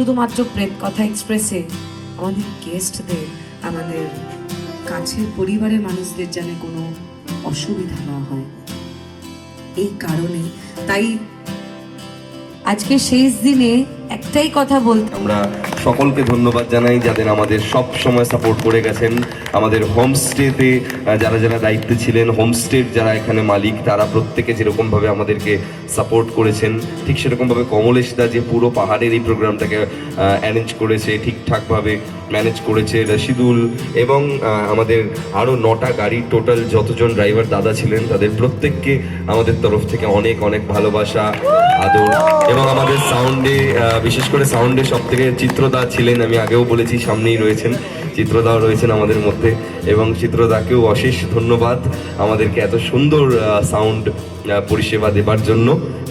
শুধুমাত্র প্রেম কথা এক্সপ্রেসে আমাদের গেস্টদের আমাদের কাছের পরিবারের মানুষদের যেন কোনো অসুবিধা না হয়। এই কারণে তাই আজকে শেষ দিনে একটাই কথা বলতে আমরা সকলকে ধন্যবাদ জানাই যাদের আমাদের সব সময় সাপোর্ট করে গেছেন। আমাদের হোমস্টেতে যারা যারা দায়িত্বে ছিলেন হোমস্টের যারা এখানে মালিক, তারা প্রত্যেকে যেরকমভাবে আমাদেরকে সাপোর্ট করেছেন, ঠিক সেরকমভাবে কমলেশ দা যে পুরো পাহাড়ের এই প্রোগ্রামটাকে অ্যারেঞ্জ করেছে, ঠিকঠাকভাবে ম্যানেজ করেছে, রশিদুল এবং আমাদের আরও নটা গাড়ির টোটাল যতজন ড্রাইভার দাদা ছিলেন, তাদের প্রত্যেককে আমাদের তরফ থেকে অনেক অনেক ভালোবাসা, আদর এবং আমাদের সাউন্ডে বিশেষ করে সাউন্ডে সব থেকে চিত্রদা ছিলেন, আমি আগেও বলেছি, সামনেই রয়েছেন, চিত্রদাও রয়েছেন আমাদের মধ্যে। এবং চিত্রদাকেও অশেষ ধন্যবাদ আমাদেরকে এত সুন্দর সাউন্ড পরিষেবা দেবার জন্য।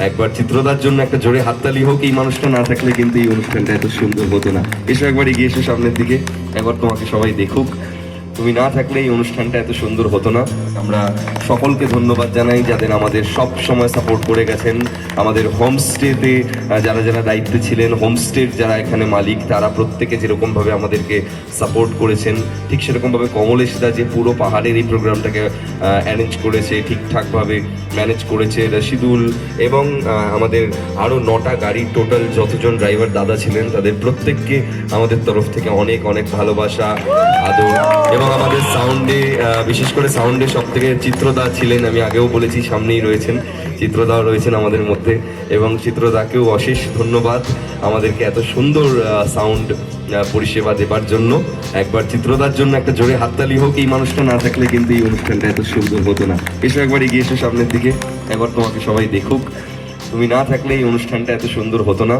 একবার চিত্রদার জন্য একটা জোরে হাততালি হোক, এই মানুষটা না থাকলে কিন্তু এই অনুষ্ঠানটা এত সুন্দর হতো না। এসে একবার এগিয়ে এসে সামনের দিকে। একবার তোমাকে সবাই দেখুক। তুমি না থাকলে এই অনুষ্ঠানটা এত সুন্দর হতো না। আমরা সকলকে ধন্যবাদ জানাই যাদের আমাদের সব সময় সাপোর্ট করে গেছেন। আমাদের হোমস্টেতে যারা যারা দায়িত্বে ছিলেন হোমস্টের যারা এখানে মালিক, তারা প্রত্যেকে যেরকমভাবে আমাদেরকে সাপোর্ট করেছেন, ঠিক সেরকমভাবে কমলেশ দা যে পুরো পাহাড়ের এই প্রোগ্রামটাকে অ্যারেঞ্জ করেছে, ঠিকঠাকভাবে ম্যানেজ করেছে, রশিদুল এবং আমাদের আরও নটা গাড়ির টোটাল যতজন ড্রাইভার দাদা ছিলেন, তাদের প্রত্যেককে আমাদের তরফ থেকে অনেক অনেক ভালোবাসা, আদর এবং আমাদের সাউন্ডে বিশেষ করে সাউন্ডে সব থেকে চিত্রদা ছিলেন, আমি আগেও বলেছি, সামনেই রয়েছেন চিত্রদাও রয়েছেন আমাদের মধ্যে। এবং চিত্রদাকেও অশেষ ধন্যবাদ আমাদেরকে এত সুন্দর সাউন্ড পরিষেবা দেবার জন্য। একবার চিত্রদার জন্য একটা জোরে হাততালি হোক, এই মানুষটা না থাকলে কিন্তু এই অনুষ্ঠানটা এত সুন্দর হতো না। এসো একবার এগিয়ে এসো সামনের দিকে, একবার তোমাকে সবাই দেখুক। তুমি না থাকলে এই অনুষ্ঠানটা এত সুন্দর হতো না।